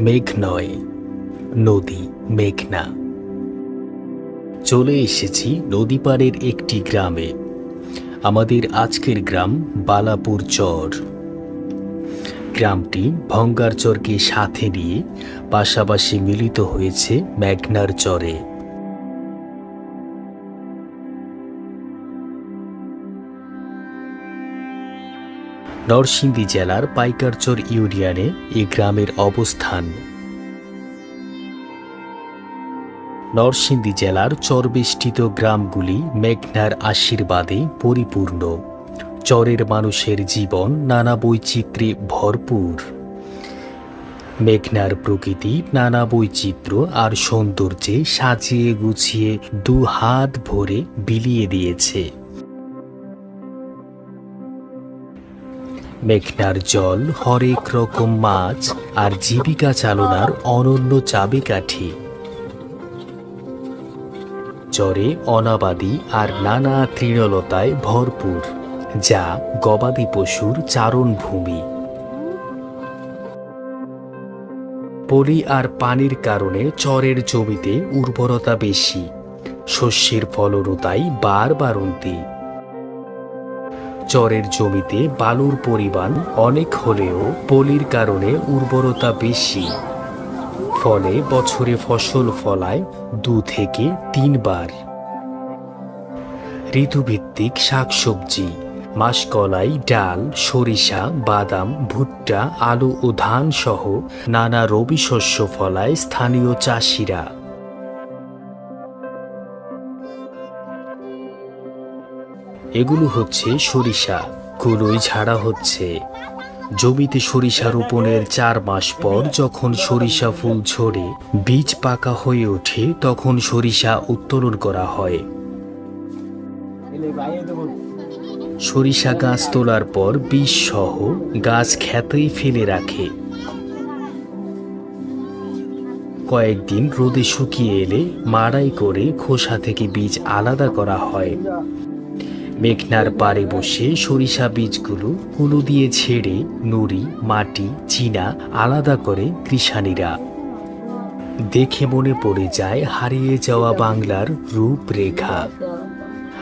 মেঘ নয় নদী মেঘনা। চলে এসেছি নদী পাড়ের একটি গ্রামে। আমাদের আজকের গ্রাম বালাপুর চর। গ্রামটি ভঙ্গার চরকে সাথে নিয়ে পাশাপাশি মিলিত হয়েছে মেঘনার চরে। নরসিংদী জেলার পাইকারচর ইউনিয়নে এই গ্রামের অবস্থান। নরসিংদী জেলার চরবেষ্টিত গ্রামগুলি মেঘনার আশীর্বাদে পরিপূর্ণ। চরের মানুষের জীবন নানা বৈচিত্র্যে ভরপুর। মেঘনার প্রকৃতি নানা বৈচিত্র্য আর সৌন্দর্যে সাজিয়ে গুছিয়ে দু হাত ভরে বিলিয়ে দিয়েছে। মেঘনার জল, হরেক রকম মাছ আর জীবিকা চালনার অনন্য চাবিকাঠি। চরে অনাবাদি আর নানা তৃণলতায় ভরপুর, যা গবাদি পশুর চারণভূমি। পলি আর পানির কারণে চরের জমিতে উর্বরতা বেশি, শস্যের ফলনতাই বার বারন্তি চরের জমিতে বালুর পরিমাণ অনেক হলেও পলির কারণে উর্বরতা বেশি। ফলে বছরে ফসল ফলায় দু থেকে তিনবার। ঋতুভিত্তিক শাকসবজি, মাসকলাই, ডাল, সরিষা, বাদাম, ভুট্টা, আলু ও ধান সহ নানা রবি শস্য ফলায় স্থানীয় চাষিরা। এগুলো হচ্ছে সরিষা কুলোই ঝাড়া হচ্ছে। জমিতে সরিষা রোপণের চার মাস পর যখন সরিষা ফুল ঝরে, বীজ পাকা হয়ে ওঠে, তখন সরিষা উত্তোলন করা হয়। সরিষা গাছ তোলার পর বীজ সহ গাছ খ্যাতেই ফেলে রাখে। কয়েকদিন রোদে শুকিয়ে এলে মাড়াই করে খোসা থেকে বীজ আলাদা করা হয়। মেঘনার পাড়ে বসে সরিষা বীজগুলো কুলো দিয়ে ছেড়ে নুড়ি, মাটি, চীনা আলাদা করে কৃষানীরা। দেখে মনে পড়ে যায় হারিয়ে যাওয়া বাংলার রূপরেখা।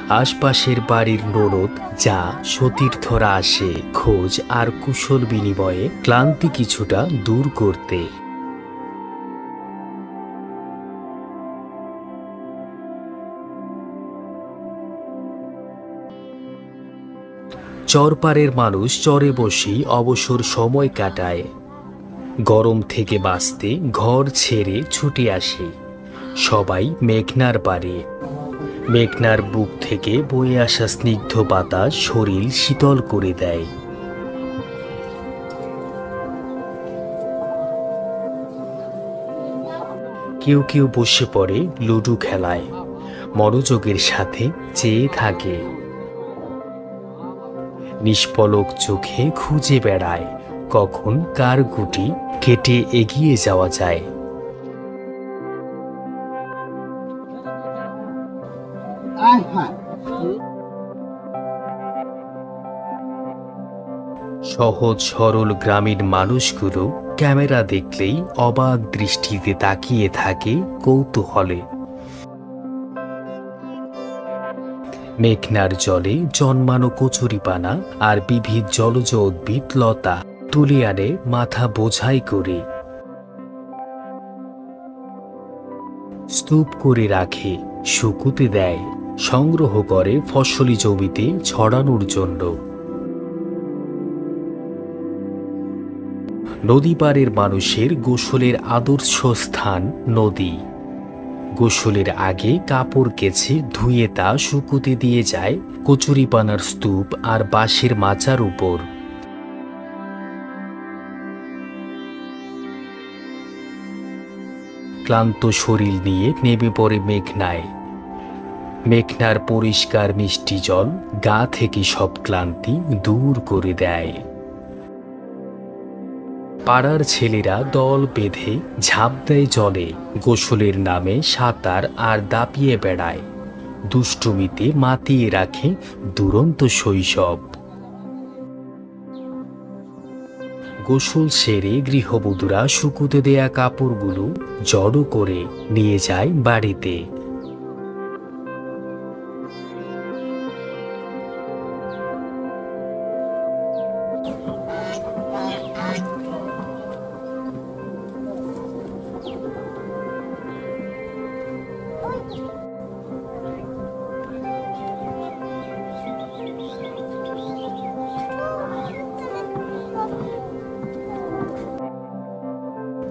আশপাশের বাড়ির নরদ যা সতীর্থরা আসে খোঁজ আর কুশল বিনিময়ে ক্লান্তি কিছুটা দূর করতে। চরপাড়ের মানুষ চরে বসেই অবসর সময় কাটায়। গরম থেকে বাঁচতে ঘর ছেড়ে ছুটে আসে। সবাই মেঘনার পারে মেঘনার বুক থেকে বয়ে আসা স্নিগ্ধ বাতাস শরীর শীতল করে দেয়। কেউ কেউ বসে পড়ে লুডু খেলায়। মনোযোগের সাথে চেয়ে থাকে। নিষ্পলক চোখে খুঁজে বেড়ায় কখন কার গুটি কেটে এগিয়ে যাওয়া যায়। সহজ সরল গ্রামীণ মানুষগুলো ক্যামেরা দেখলেই অবাক দৃষ্টিতে তাকিয়ে থাকে কৌতূহলে। মেঘনার জলে জন্মানো কচুরিপানা আর বিবিধ জলজ উদ্ভিদ লতা তুলে আনে মাথা বোঝাই করে। স্তূপ করে রাখে, শুকুতে দেয়, সংগ্রহ করে ফসলি জমিতে ছড়ানোর জন্য। নদী পাড়ের মানুষের গোসলের আদর্শ স্থান নদী। গোসলের আগে কাপড় কেচে ধুয়ে তা শুকুতে দিয়ে যায় কচুরিপানার স্তূপ আর বাঁশের মাচার উপর। ক্লান্ত শরীর নিয়ে নেমে পড়ে মেঘনায়। মেঘনার পরিষ্কার মিষ্টি জল গা থেকে সব ক্লান্তি দূর করে দেয়। পাড়ার ছেলেরা দল বেঁধে ঝাঁপ দেয় জলে, গোসলের নামে সাঁতার আর দাপিয়ে বেড়ায়। দুষ্টুমিতে মাতিয়ে রাখে দুরন্ত শৈশব। গোসল সেরে গৃহবধূরা শুকুতে দেয়া কাপড়গুলো জড়ো করে নিয়ে যায় বাড়িতে।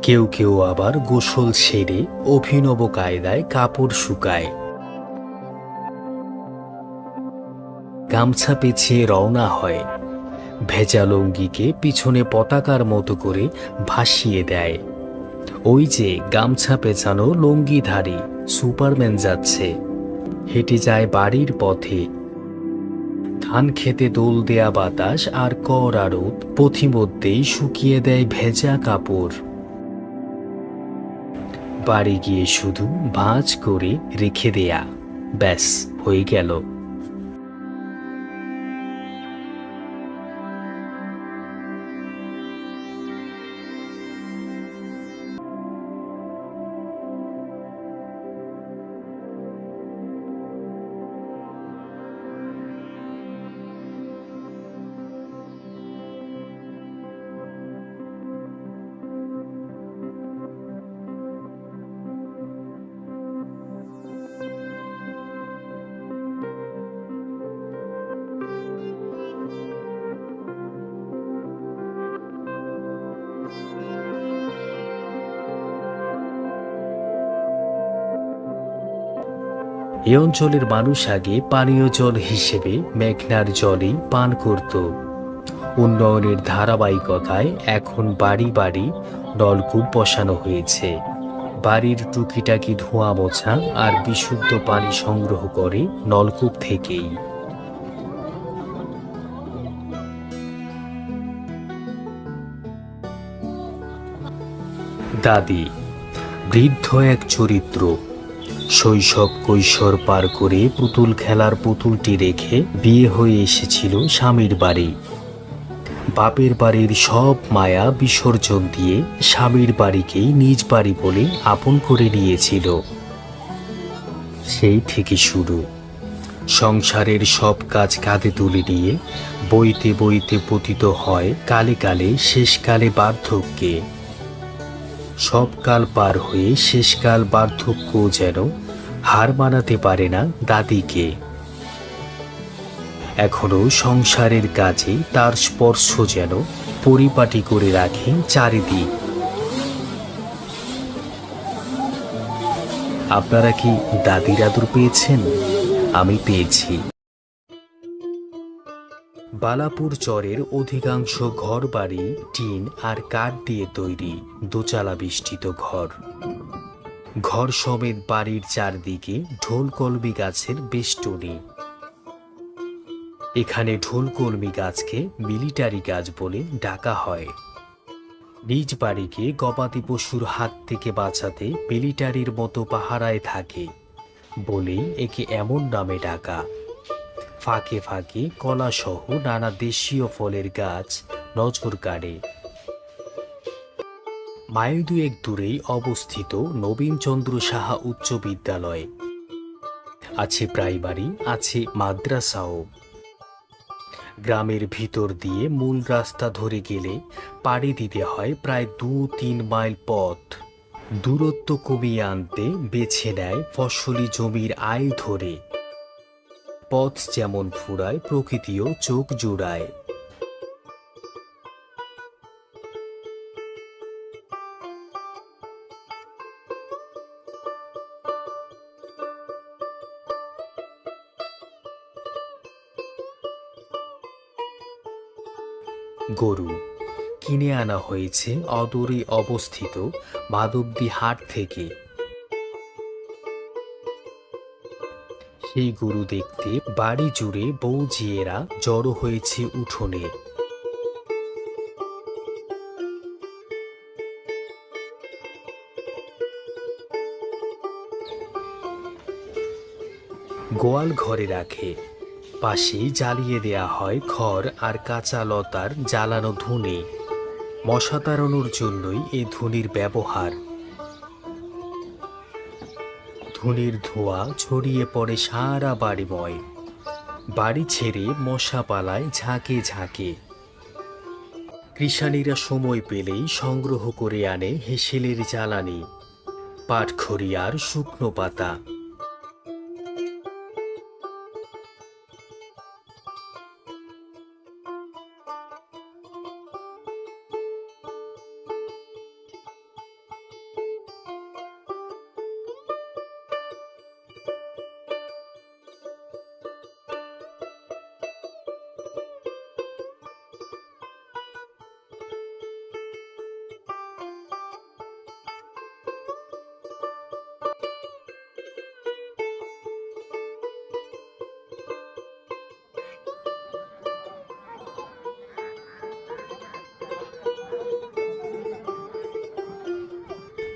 কেউ কেউ আবার গোসল সেরে অভিনব কায়দায় কাপড় শুকায়। গামছা পেছিয়ে রওনা হয়। ভেজা লুঙ্গিকে পিছনে পতাকার মতো করে ভাসিয়ে দেয়। ওই যে গামছা পেঁচানো লুঙ্গিধারী সুপারম্যান যাচ্ছে। হেঁটে যায় বাড়ির পথে। ধান খেতে দোল দেয়া বাতাস আর কর আরত পথিমধ্যেই শুকিয়ে দেয় ভেজা কাপড়। বাড়ি গিয়ে শুধু ভাঁজ করে রেখে দেয়া। ব্যাস হয়ে গেল। এ অঞ্চলের মানুষ আগে পানীয় জল হিসেবে মেঘনার জলই পান করত। উন্নয়নের ধারাবাহিকতায় এখন বাড়ি বাড়ি নলকূপ বসানো হয়েছে। বাড়ির টুকিটাকি ধোঁয়া মোছা আর বিশুদ্ধ পানি সংগ্রহ করে নলকূপ থেকেই। দাদি, বৃদ্ধ এক চরিত্র। শৈশব কৈশোর পার করে পুতুল খেলার পুতুলটি রেখে বিয়ে হয়ে এসেছিল স্বামীর বাড়ি। বাপের বাড়ির সব মায়া বিসর্জন দিয়ে স্বামীর বাড়িকেই নিজ বাড়ি বলে আপন করে নিয়েছিল। সেই থেকে শুরু। সংসারের সব কাজ কাঁধে তুলে নিয়ে বইতে বইতে পতিত হয় কালে কালে, শেষকালে বার্ধক্যে। সব কাল পার হয়ে শেষকাল বার্ধক্য যেন হার মানাতে পারে না দাদিকে। এখনও সংসারের কাজে তার স্পর্শ যেন পরিপাটি করে রাখে চারিদিক। আপনারা কি দাদির আদর পেয়েছেন? আমি পেয়েছি। বালাপুর চরের অধিকাংশ ঘর বাড়ি টিন আর কাঠ দিয়ে তৈরি, দোচালা বিষ্টিত ঘর। ঘর সমেত বাড়ির চারদিকে ঢোলকলমি গাছের বেষ্টনী। এখানে ঢোলকলমি গাছকে মিলিটারি গাছ বলে ডাকা হয়। নিজ বাড়িকে গবাদি পশুর হাত থেকে বাঁচাতে মিলিটারির মতো পাহারায় থাকে বলেই একে এমন নামে ডাকা। ফাঁকে ফাঁকে কলাসহ নানা দেশীয় ফলের গাছ নজর কাড়ে। মাইল দুয়েক দূরেই অবস্থিত নবীনচন্দ্র সাহা উচ্চ বিদ্যালয়। আছে প্রাইমারি, আছে মাদ্রাসাও। গ্রামের ভিতর দিয়ে মূল রাস্তা ধরে গেলে পাড়ি দিতে হয় প্রায় দু তিন মাইল পথ। দূরত্ব কমিয়ে আনতে বেছে নেয় ফসলি জমির আয় ধরে। পথ যেমন ফুরায় প্রকৃতিও চোখ জোড়ায়। গরু কিনে আনা হয়েছে অদূরে অবস্থিত মাধবদী হাট থেকে। সেই গরু দেখতে, বাড়ি জুড়ে বৌজিয়েরা জড়ো হয়েছে উঠোনে। গোয়াল ঘরে রাখে। পাশে জ্বালিয়ে দেয়া হয় খড় আর কাঁচা লতার জ্বালানো ধুনে। মশা তাড়ানোর জন্যই এই ধুনির ব্যবহার। ধুনির ধোঁয়া ছড়িয়ে পড়ে সারা বাড়িময় বাড়ি ছেড়ে মশা পালায় ঝাঁকে ঝাঁকে। কৃষাণীরা সময় পেলেই সংগ্রহ করে আনে হেসেলের জ্বালানি। পাটখড়িয়ার শুকনো পাতা।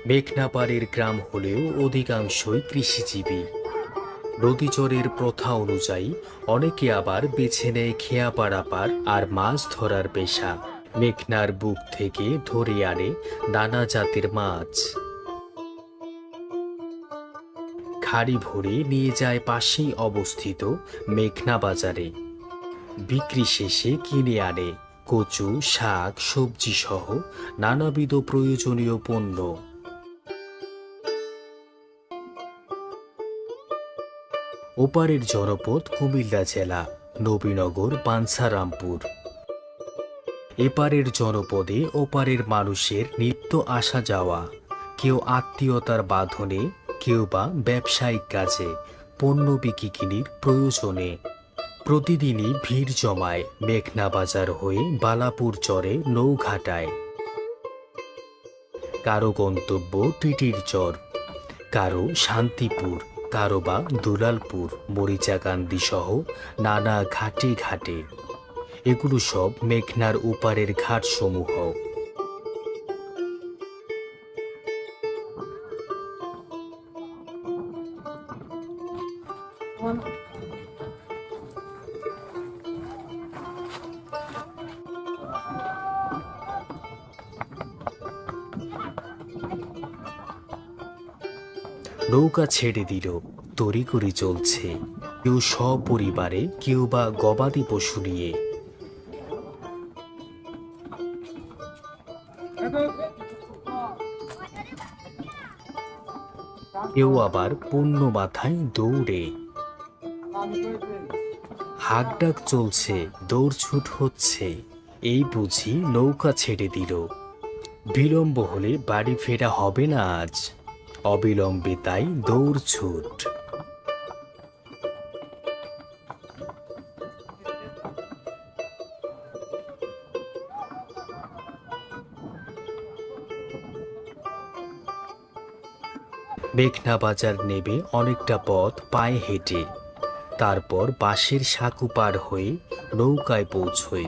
মেঘনাপাড়ের গ্রাম হলেও অধিকাংশই কৃষিজীবী। নদীচরের প্রথা অনুযায়ী অনেকে আবার বেছে নেয় খেয়া পারাপার আর মাছ ধরার পেশা। মেঘনার বুক থেকে ধরে আনে নানা জাতের মাছ। খাড়ি ভরে নিয়ে যায় পাশেই অবস্থিত মেঘনা বাজারে। বিক্রি শেষে কিনে আনে। কচু, শাক সবজি সহ নানাবিধ প্রয়োজনীয় পণ্য। ওপারের জনপদ কুমিল্লা জেলা, নবীনগর পানসারামপুর এপারের জনপদে ওপারের মানুষের নিত্য আসা যাওয়া, কেউ আত্মীয়তার বাঁধনে, কেউ বা ব্যবসায়িক কাজে, পণ্য বিকিকিনির প্রয়োজনে। প্রতিদিনই ভিড় জমায় মেঘনা বাজার হয়ে বালাপুর চরে নৌঘাটায়। কারও গন্তব্য টিটির চর, কারও শান্তিপুর। কারও বা দুলালপুর মরিচাকান্দি সহ নানা ঘাটে ঘাটে। এগুলো সব মেঘনার উপারের ঘাটসমূহ। নৌকা ছেড়ে দিল। তড়িঘড়ি চলছে। কেউ সপরিবারে, কেউ বা গবাদি পশু নিয়ে। কেউ আবার পূর্ণ মাথায় দৌড়ে। হাকডাক চলছে, দৌড়ছুট হচ্ছে। এই বুঝি নৌকা ছেড়ে দিল। বিলম্ব হলে বাড়ি ফেরা হবে না আজ। অবিলম্বে তাই দৌড়ছুট মেঘনা বাজার নেবে অনেকটা পথ পায়ে হেঁটে, তারপর বাঁশের সাঁকু পার হয়ে নৌকায় পৌঁছয়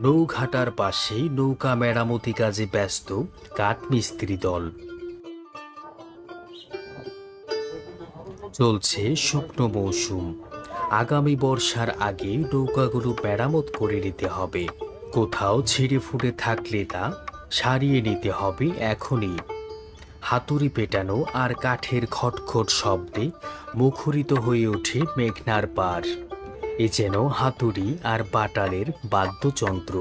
নৌঘাটার পাশেই নৌকা মেরামতি কাজে ব্যস্ত কাঠমিস্ত্রি দল। চলছে শুকনো মৌসুম। আগামী বর্ষার আগে নৌকাগুলো মেরামত করে নিতে হবে। কোথাও ছিঁড়ে ফুটে থাকলে তা সারিয়ে নিতে হবে এখনই। হাতুড়ি পেটানো আর কাঠের খটখট শব্দে মুখরিত হয়ে ওঠে মেঘনার পাড় এ যেন হাতুড়ি আর বাটারের বাদ্যযন্ত্র।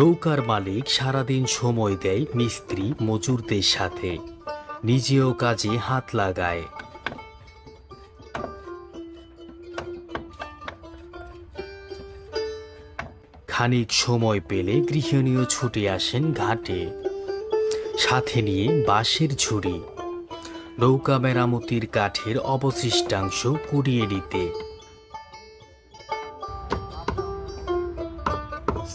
নৌকার মালিক সারাদিন সময় দেয় মিস্ত্রি মজুরদের সাথে। নিজেও কাজে হাত লাগায়। খানিক সময় পেলে গৃহিণীও ছুটে আসেন ঘাটে। সাথে নিয়ে বাঁশের ঝুড়ি। নৌকা মেরামতির কাঠের অবশিষ্টাংশ কুড়িয়ে নিতে।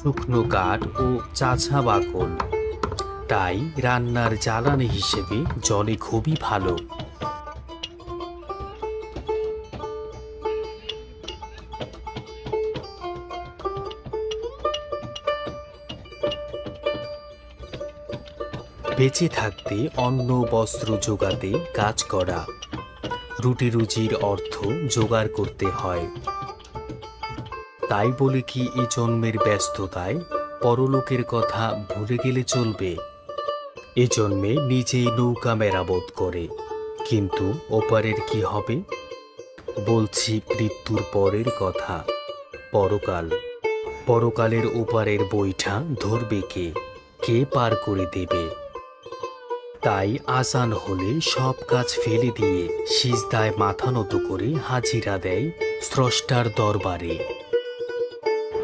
শুকনো কাঠ ও চাছা বাকল। তাই রান্নার জ্বালানি হিসেবে জলে খুবই ভালো। বেঁচে থাকতে অন্ন বস্ত্র জোগাতে কাজ করা। রুটি রুজির অর্থ জোগাড় করতে হয়। তাই বলে কি এ জন্মের ব্যস্ততায় পরলোকের কথা ভুলে গেলে চলবে? এ জন্মে নিজেই নৌকা মেরামত করে, কিন্তু ওপারের কি হবে? বলছি মৃত্যুর পরের কথা, পরকাল। পরকালের ওপারের বইটা ধরবে কে? কে পার করে দেবে? তাই আসান হলে সব কাজ ফেলে দিয়ে সিজদায় মাথা নত করে হাজিরা দেয় স্রষ্টার দরবারে।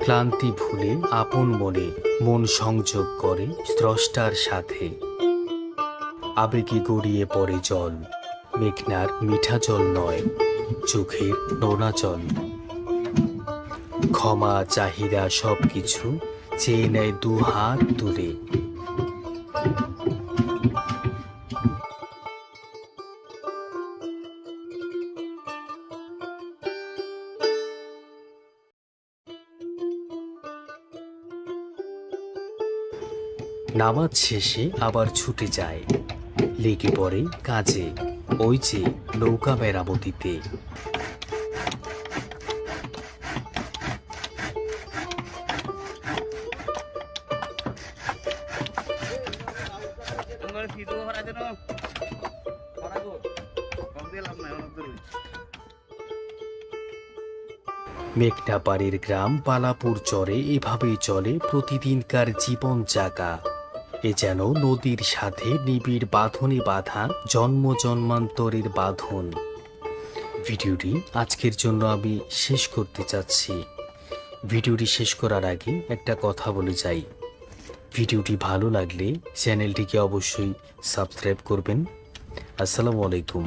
ক্লান্তি ভুলে আপন মনে মন সংযোগ করে স্রষ্টার সাথে। আবেগে গড়িয়ে পড়ে জল, মেঘনার মিঠা জল নয়, চোখের নোনা জল। ক্ষমা, চাহিদা সব কিছু চেয়ে নেয় দু হাত তুলে নামাজ শেষে আবার ছুটে যায়। লেগে পড়ে কাজে, ওই যে নৌকা মেরামতিতে। দূর মেঘনাপাড়ির গ্রাম পালাপুর চরে এভাবেই চলে প্রতিদিনকার জীবন জাগা। এ যেন নদীর সাথে নিবিড় বাঁধনে বাঁধা জন্ম জন্মান্তরের বাঁধন। ভিডিওটি আজকের জন্য আমি শেষ করতে চাচ্ছি। ভিডিওটি শেষ করার আগে একটা কথা বলে যাই। ভিডিওটি ভালো লাগলে চ্যানেলটিকে অবশ্যই সাবস্ক্রাইব করবেন। আসসালামু আলাইকুম।